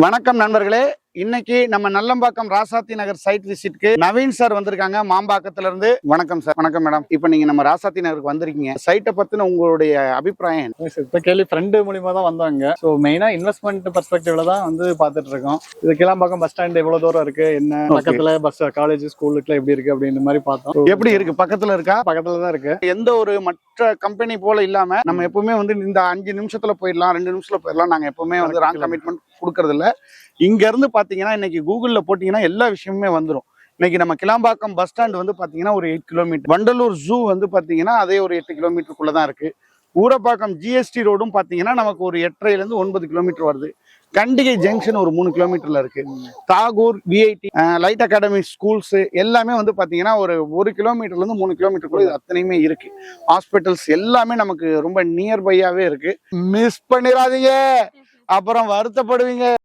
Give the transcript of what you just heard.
வணக்கம் நண்பர்களே. இன்னைக்கு நம்ம நல்லம்பாக்கம் ராசாத்தி நகர் சைட் விசிட்க்கு நவீன் சார் வந்திருக்காங்க. மாம்பாக்கத்துல இருந்து வணக்கம் சார் வணக்கம் மேடம் இப்போ நீங்க நம்ம ராசாத்தி நகருக்கு வந்திருக்கீங்க. சைட்டை பத்தின உங்களுடைய அபிப்பிராயம்? இப்போ கேள்வி ஃப்ரெண்டு மூலியமா தான் வந்தாங்க. ஸோ மெயினா இன்வெஸ்ட்மெண்ட் பெர்ஸ்பெக்டிவ்ல தான் வந்து பார்த்துட்டு இருக்கோம். இது கிளாம்பாக்கம் பஸ் ஸ்டாண்ட் எவ்வளவு தூரம் இருக்கு? என்ன. பக்கத்துல பஸ் காலேஜ் ஸ்கூலுக்குலாம் எப்படி இருக்கு அப்படின்ற மாதிரி பார்த்தோம். எப்படி இருக்கு? பக்கத்துல இருக்கா? பக்கத்துல தான் இருக்கு. எந்த ஒரு மற்ற கம்பெனி போல இல்லாம நம்ம எப்பவுமே வந்து இந்த அஞ்சு நிமிஷத்துல போயிடலாம் ரெண்டு நிமிஷத்துல போயிடலாம். நாங்க எப்பவுமே வந்து ராங் கமிட்மெண்ட் கொடுக்கறது இல்ல இங்க இருந்து பார்த்தீங்கன்னா இன்னைக்கு கூகுள்ல போட்டீங்கன்னா எல்லா விஷயமுமே வந்துரும். இன்னைக்கு நம்ம கிளாம்பாக்கம் பஸ் ஸ்டாண்ட் வந்து பாத்தீங்கன்னா ஒரு எயிட் கிலோமீட்டர் வண்டலூர் ஜூ வந்து பாத்தீங்கன்னா அதே ஒரு எட்டு கிலோமீட்டருக்குள்ளே தான் இருக்கு. ஊரப்பாக்கம் ஜிஎஸ்டி ரோடும் பாத்தீங்கன்னா நமக்கு ஒரு எட்டரைல இருந்து ஒன்பது கிலோமீட்டர் வருது. கண்டிகை ஜங்ஷன் ஒரு மூணு கிலோமீட்டர்ல இருக்கு. Tagore VIT light academy schools எல்லாமே வந்து பாத்தீங்கன்னா ஒரு ஒரு கிலோமீட்டர்ல இருந்து மூணு கிலோமீட்டர் இது அத்தனையுமே இருக்கு. ஹாஸ்பிட்டல்ஸ் எல்லாமே நமக்கு ரொம்ப நியர்பையாவே இருக்கு. மிஸ் பண்ணிடாதீங்க அப்புறம் வருத்தப்படுவீங்க.